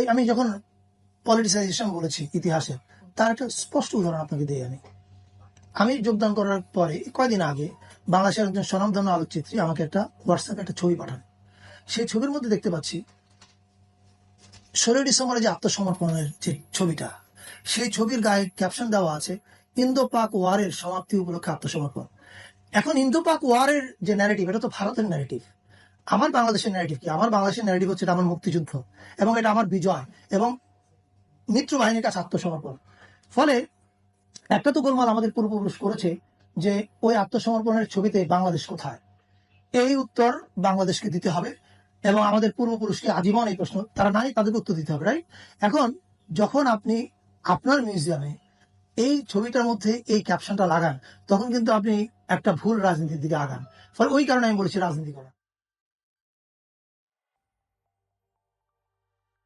ওই আমি যখন পলিটিসাইজেশন বলেছি ইতিহাসে, তার একটা স্পষ্ট উদাহরণ আপনাকে দিই আমি আমি যোগদান করার পরে, কয়দিন আগে বাংলাদেশের একজন স্বনামধন্য আলোকচিত্রী আমাকে একটা হোয়াটসঅ্যাপে একটা ছবি পাঠান। সেই ছবির মধ্যে দেখতে পাচ্ছি, ষোলোই ডিসেম্বরে যে আত্মসমর্পণের যে ছবিটা, সেই ছবির গায়ে ক্যাপশন দেওয়া আছে ইন্দো পাক ওয়ারের সমাপ্তি উপলক্ষে আত্মসমর্পণ। এখন ইন্দো পাক ওয়ারের যে ন্যারেটিভ এটা তো ভারতের ন্যারেটিভ আমার বাংলাদেশের ন্যারেটিভ কি? আমার বাংলাদেশের ন্যারেটিভ হচ্ছে আমার মুক্তিযুদ্ধ এবং এটা আমার বিজয় এবং মিত্র বাহিনীর কাছে আত্মসমর্পণ। ফলে একটা তো গোলমাল আমাদের পূর্বপুরুষ করেছে যে ওই আত্মসমর্পণের ছবিতে বাংলাদেশ কোথায়? এই উত্তর বাংলাদেশকে দিতে হবে এবং আমাদের পূর্বপুরুষকে আজীবন এই প্রশ্ন, তারা নাই, তাদেরকে উত্তর দিতে হবে রাইট এখন যখন আপনি আপনার মিউজিয়ামে এই ছবিটার মধ্যে এই ক্যাপশনটা লাগান, তখন কিন্তু আপনি একটা ভুল রাজনীতির দিকে আগান। ফলে ওই কারণে আমি বলেছি রাজনীতি করা।